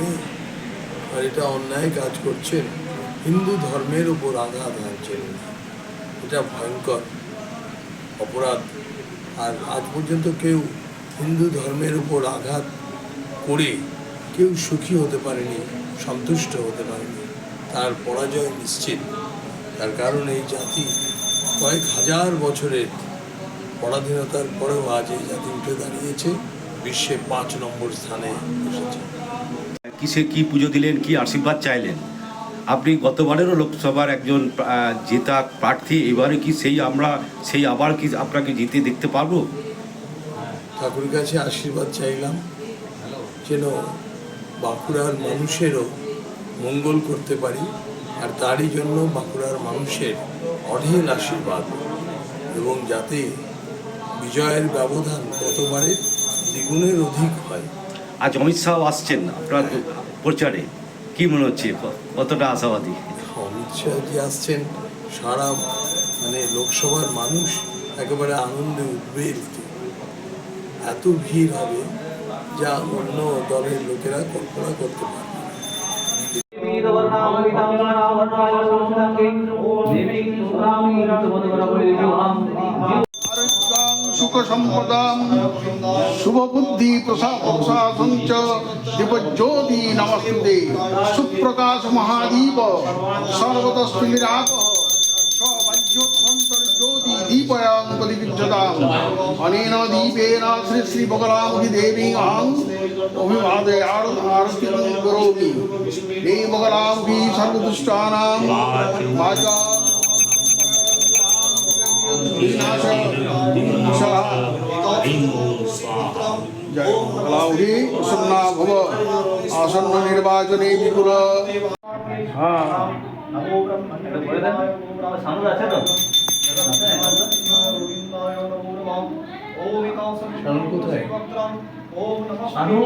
নেই। আর এটা অন্যায় কাজ করছেন হিন্দু ধর্মের উপর আঘাত হানছেন এটা ভয়ঙ্কর অপরাধ। আর আজ পর্যন্ত কেউ হিন্দু ধর্মের উপর আঘাত করে কেউ সুখী হতে পারেনি, সন্তুষ্ট হতে পারেনি। তার পরাজয় নিশ্চিত। তার কারণ এই জাতি কয়েক হাজার বছরের পরাধীনতার পরেও আজ এই জাতি উঠে দাঁড়িয়েছে। বিশ্বে পাঁচ নম্বর স্থানে এসেছে। কিসে কি পুজো দিলেন, কি আশীর্বাদ চাইলেন? আপনি গতবারেরও লোকসভার একজন জেতা প্রার্থী, এবারে কি সেই আমরা, সেই আবার কি আপনাকে জিতে দেখতে পারব? ঠাকুরের কাছে আশীর্বাদ চাইলাম যেন বাঁকুড়ার মানুষেরও মঙ্গল করতে পারি, আর তারই জন্য বাঁকুড়ার মানুষের অঢেল আশীর্বাদ, এবং যাতে বিজয়ের ব্যবধান গতবারের দ্বিগুণের অধিক হয়। আজ অমিত শাহ আসছেন আপনার প্রচারে। কি মনে হচ্ছে? কতটা আশাবাদী? অমিত শাহ যে আসছেন সারা মানে লোকসভার মানুষ একেবারে আনন্দে উদ্বেলিত। এত ভিড় হবে যা অন্য দলের লোকেরা কল্পনা করতে পারবে না। আরোগ্যং সুখ সম্পদাম শুভ বুদ্ধি প্রশাসন চ দীপজ্যোতি নমস্তে সুপ্রকাশ মহাদীপ সর্বতস্মিরাপ সবাহ্যোভ্যন্তর্জ্যোতি দীপয়াং প্রতিবিজ্যতাম অনেন দীপেন শ্রী শ্রী বগলামুখী দেবী অহং অভিবাদে আরতি কरोमि এই কলাউড়ি প্রসন্না ভব আসন্ন নির্বাচনে বিপুল হ্যাঁ? শানু শানু